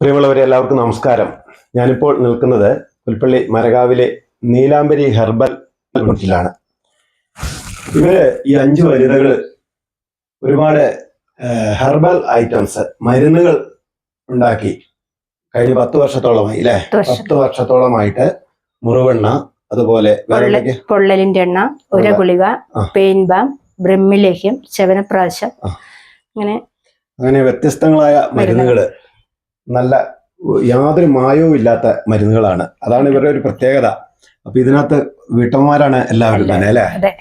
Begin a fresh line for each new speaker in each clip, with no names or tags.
പ്രിയമുള്ളവരെ എല്ലാവർക്കും നമസ്കാരം. ഞാനിപ്പോൾ നിൽക്കുന്നത് പുൽപ്പള്ളി മരകാവിലെ നീലാംബരി ഹെർബൽ യൂണിറ്റിലാണ് ഇവർ ഈ അഞ്ച് വനിതകൾ ഒരുപാട് ഹെർബൽ ഐറ്റംസ് മരുന്നുകൾ ഉണ്ടാക്കി കഴിഞ്ഞ പത്ത് വർഷത്തോളമായി അല്ലെ?
പത്ത്
വർഷത്തോളമായിട്ട് മുറിവെണ്ണ അതുപോലെ
പൊള്ളലിന്റെ എണ്ണ
ഒര
ഗുളിക
പെയിൻബാം
പെയിൻ ബാം ബ്രഹ്മിലേഹ്യം ശവനപ്രാശം അങ്ങനെ
അങ്ങനെ വ്യത്യസ്തങ്ങളായ മരുന്നുകൾ നല്ല യാതൊരു മായവും ഇല്ലാത്ത മരുന്നുകളാണ്. അതാണ് ഇവരുടെ ഒരു പ്രത്യേകത. അപ്പൊ ഇതിനകത്ത് വീട്ടമ്മമാരാണ് എല്ലാവരും തന്നെ അല്ലെ?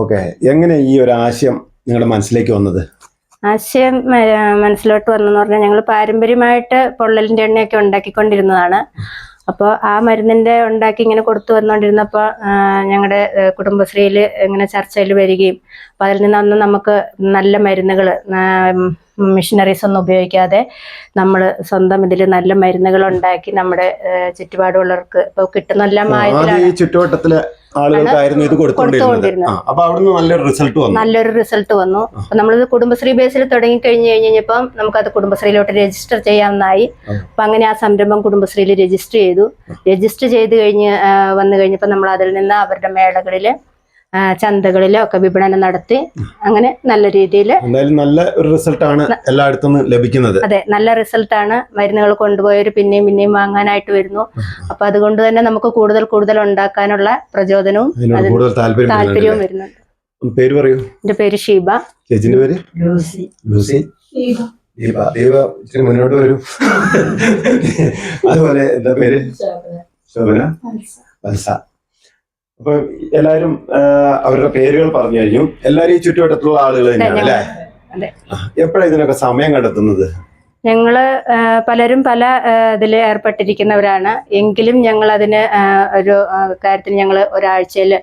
ഓക്കെ. എങ്ങനെ ഈ ഒരു ആശയം നിങ്ങളുടെ മനസ്സിലേക്ക് വന്നത്?
ആശയം മനസ്സിലോട്ട് വന്നെന്ന് പറഞ്ഞാൽ ഞങ്ങൾ പാരമ്പര്യമായിട്ട് പൊള്ളലിന്റെ എണ്ണയൊക്കെ ഉണ്ടാക്കിക്കൊണ്ടിരുന്നതാണ്. അപ്പോൾ ആ മരുന്നിന്റെ ഉണ്ടാക്കി ഇങ്ങനെ കൊടുത്തു വന്നുകൊണ്ടിരുന്നപ്പോൾ ഞങ്ങളുടെ കുടുംബശ്രീയിൽ ഇങ്ങനെ ചർച്ചയിൽ വരികയും അപ്പോൾ അതിൽ നിന്ന് അന്ന് നമുക്ക് നല്ല മരുന്നുകൾ മിഷനറീസ് ഒന്നും ഉപയോഗിക്കാതെ നമ്മൾ സ്വന്തം ഇതിൽ നല്ല മരുന്നുകൾ ഉണ്ടാക്കി നമ്മുടെ ചുറ്റുപാടുള്ളവർക്ക് ഇപ്പോൾ കിട്ടുന്ന എല്ലാ
ആദ്യം
മായത്തിലാണ്
ഈ ചുറ്റുവട്ടത്തിലെ ആളുകൾക്കായിരുന്നു ഇത് കൊടുത്തുകൊണ്ടിരുന്നത്
കൊടുത്തുകൊണ്ടിരുന്നത്.
ആ, അപ്പൊ അവിടുന്ന് നല്ലൊരു റിസൾട്ട് വന്നു.
നല്ലൊരു റിസൾട്ട് വന്നു. അപ്പൊ നമ്മളിത് കുടുംബശ്രീ ബേസിൽ തുടങ്ങി കഴിഞ്ഞു കഴിഞ്ഞപ്പം നമുക്കത് കുടുംബശ്രീയിലോട്ട് രജിസ്റ്റർ ചെയ്യാവുന്നതായി. അപ്പൊ അങ്ങനെ ആ സംരംഭം കുടുംബശ്രീയിൽ രജിസ്റ്റർ ചെയ്തു. രജിസ്റ്റർ ചെയ്ത് കഴിഞ്ഞ് വന്നു കഴിഞ്ഞപ്പോൾ നമ്മൾ അതിൽ നിന്ന് അവരുടെ മേളകളിൽ ചന്തകളിലും ഒക്കെ വിപണനം നടത്തി അങ്ങനെ നല്ല രീതിയിൽ
എന്തായാലും നല്ല ഒരു റിസൾട്ട് ആണ് എല്ലായിടത്തും ലഭിക്കുന്നത്.
അതെ നല്ല റിസൾട്ടാണ്. മരുന്നുകൾ കൊണ്ടുപോയവർ പിന്നെയും പിന്നെയും വാങ്ങാനായിട്ട് വരുന്നു. അപ്പൊ അതുകൊണ്ട് തന്നെ നമുക്ക് കൂടുതൽ കൂടുതൽ ഉണ്ടാക്കാനുള്ള പ്രചോദനവും അതിന്
കൂടുതൽ താല്പര്യം
താല്പര്യവും
വരുന്നുണ്ട്. പേര് പറയൂ.
എന്റെ പേര് ഷീബ.
ചേച്ചിന്റെ പേര്? ലൂസി. ദീപ ദീപ ഇച്ചിരി മുന്നോട്ട് വരൂ. അതുപോലെ എന്താ പേര്? ശോഭന. അപ്പൊ എല്ലാരും അവരുടെ പേരുകൾ പറഞ്ഞു കഴിഞ്ഞു എല്ലാരും ഈ ചുറ്റുവട്ടത്തുള്ള ആളുകൾ തന്നെയാണ് അല്ലേ? എപ്പോഴാണ് ഇതിനൊക്കെ സമയം കണ്ടെത്തുന്നത്?
ഞങ്ങൾ പലരും പല ഇതിൽ ഏർപ്പെട്ടിരിക്കുന്നവരാണ്. എങ്കിലും ഞങ്ങൾ അതിന് ഒരു കാര്യത്തിന് ഞങ്ങൾ ഒരാഴ്ചയിൽ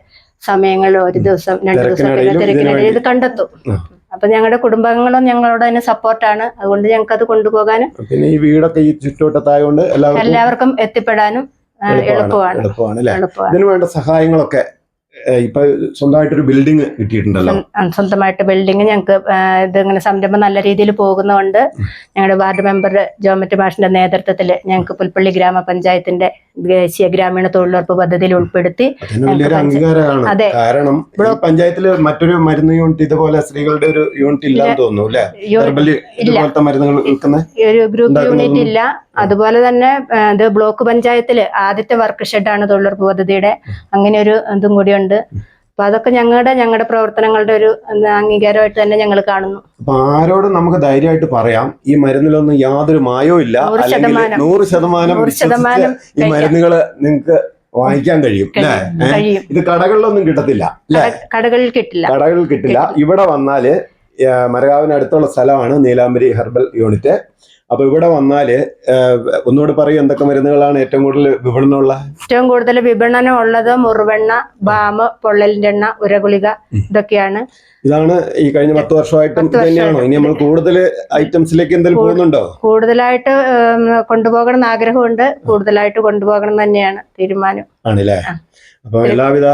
സമയങ്ങൾ ഒരു ദിവസം രണ്ട് ദിവസം തിരക്കിനിടയിൽ ഇത് കണ്ടെത്തും. അപ്പൊ ഞങ്ങളുടെ കുടുംബങ്ങളും ഞങ്ങളോട് അതിന് സപ്പോർട്ടാണ്. അതുകൊണ്ട് ഞങ്ങൾക്ക് അത് കൊണ്ടുപോകാനും
പിന്നെ ഈ വീടൊക്കെ ഈ ചുറ്റുവട്ടത്തായതുകൊണ്ട് എല്ലാവർക്കും
എല്ലാവർക്കും എത്തിപ്പെടാനും എളുപ്പമാണ്
എളുപ്പമാണ് അല്ലെ?
എളുപ്പമാണ്.
ഇതിനു വേണ്ട സഹായങ്ങളൊക്കെ ഇപ്പൊ സ്വന്തമായിട്ടൊരു ബിൽഡിംഗ് കിട്ടിയിട്ടുണ്ടല്ലോ.
സ്വ- സ്വന്തമായിട്ട് ബിൽഡിംഗ് ഞങ്ങൾക്ക് ഇതിങ്ങനെ സംരംഭം നല്ല രീതിയിൽ പോകുന്നതുകൊണ്ട് ഞങ്ങളുടെ വാർഡ് മെമ്പർ ജോമറ്റ് മാഷിന്റെ നേതൃത്വത്തിൽ ഞങ്ങൾക്ക് പുൽപ്പള്ളി ഗ്രാമപഞ്ചായത്തിന്റെ ദേശീയ ഗ്രാമീണ തൊഴിലുറപ്പ് പദ്ധതിയിൽ ഉൾപ്പെടുത്തി അതെ.
കാരണം പഞ്ചായത്തിൽ മറ്റൊരു മരുന്ന് യൂണിറ്റ് ഇതുപോലെ സ്ത്രീകളുടെ ഒരു യൂണിറ്റ് ഇല്ലാന്ന് തോന്നുന്നു അല്ലെ? ഇതുപോലത്തെ മരുന്നുകൾ
ഒരു ഗ്രൂപ്പ് യൂണിറ്റ് ഇല്ല. അതുപോലെ തന്നെ ഇത് ബ്ലോക്ക് പഞ്ചായത്തിൽ ആദ്യത്തെ വർക്ക് ഷെഡാണ് തൊഴിലുറപ്പ് പദ്ധതിയുടെ. അങ്ങനെ ഒരു ഇതും കൂടിയുണ്ട് അപ്പൊ അതൊക്കെ ഞങ്ങളുടെ ഞങ്ങളുടെ പ്രവർത്തനങ്ങളുടെ ഒരു അംഗീകാരമായിട്ട് തന്നെ ഞങ്ങൾ കാണുന്നു.
അപ്പൊ ആരോടും നമുക്ക് ധൈര്യമായിട്ട് പറയാം. ഈ മരുന്നിലൊന്നും യാതൊരു മായവും ഇല്ല.
നൂറ്
അല്ലെങ്കിൽ
ശതമാനം.
നൂറ് ശതമാനം
ശതമാനം
ഈ
മരുന്നുകൾ
മരുന്നുകൾ നിങ്ങൾക്ക് വാങ്ങിക്കാൻ കഴിയും ഇത് കടകളിലൊന്നും കിട്ടത്തില്ല
കടകളിൽ കിട്ടില്ല.
കടകളിൽ കിട്ടില്ല. ഇവിടെ വന്നാൽ മരകാവിന് അടുത്തുള്ള സ്ഥലമാണ് നീലാംബരി ഹെർബൽ യൂണിറ്റ്. അപ്പൊ ഇവിടെ വന്നാൽ ആ, ഒന്നുകൂടെ പറയും എന്തൊക്കെ മരുന്നുകളാണ് ഏറ്റവും കൂടുതൽ വിപണനമുള്ള?
ഏറ്റവും കൂടുതൽ വിപണനം ഉള്ളത് മുറിവെണ്ണ ബാമ് പൊള്ളലിന്റെ എണ്ണ ഉരഗുളിക ഇതൊക്കെയാണ്.
ഇതാണ് ഈ കഴിഞ്ഞ പത്ത് വർഷമായിട്ടും തന്നെയാണോ ഇനി നമ്മൾ കൂടുതൽ ഐറ്റംസിലേക്ക് എന്തെങ്കിലും പോകുന്നുണ്ടോ?
കൂടുതലായിട്ട് കൊണ്ടുപോകണം എന്ന് ആഗ്രഹമുണ്ട്. കൂടുതലായിട്ട് കൊണ്ടുപോകണം തന്നെയാണ് തീരുമാനം.
ആണല്ലേ. അപ്പൊ എല്ലാവിധ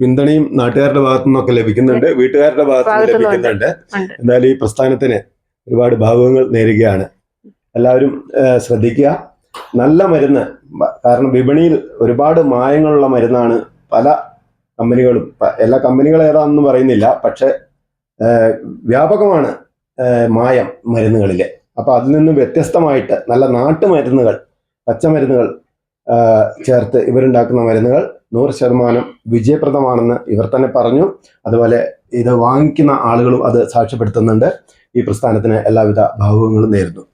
പിന്തുണയും നാട്ടുകാരുടെ ഭാഗത്തു നിന്നൊക്കെ ലഭിക്കുന്നുണ്ട് വീട്ടുകാരുടെ ഭാഗത്തു നിന്ന് ലഭിക്കുന്നുണ്ട്. എന്നാൽ ഈ പ്രസ്ഥാനത്തിന് ഒരുപാട് ഭാവുകങ്ങൾ നേരുകയാണ്. എല്ലാവരും ശ്രദ്ധിക്കുക. നല്ല മരുന്ന് കാരണം വിപണിയിൽ ഒരുപാട് മായങ്ങളുള്ള മരുന്നാണ് പല കമ്പനികളും എല്ലാ കമ്പനികൾ ഏതാണെന്ന് പറയുന്നില്ല പക്ഷെ വ്യാപകമാണ് മായം മരുന്നുകളിൽ അപ്പൊ അതിൽ നിന്ന് വ്യത്യസ്തമായിട്ട് നല്ല നാട്ടുമരുന്നുകൾ പച്ചമരുന്നുകൾ ചേർത്ത് ഇവരുണ്ടാക്കുന്ന മരുന്നുകൾ നൂറ് ശതമാനം വിജയപ്രദമാണെന്ന് ഇവർ തന്നെ പറഞ്ഞു. അതുപോലെ ഇത് വാങ്ങിക്കുന്ന ആളുകളും അത് സാക്ഷ്യപ്പെടുത്തുന്നുണ്ട്. ഈ പ്രസ്ഥാനത്തിന് എല്ലാവിധ ഭാവുകങ്ങളും നേരുന്നു.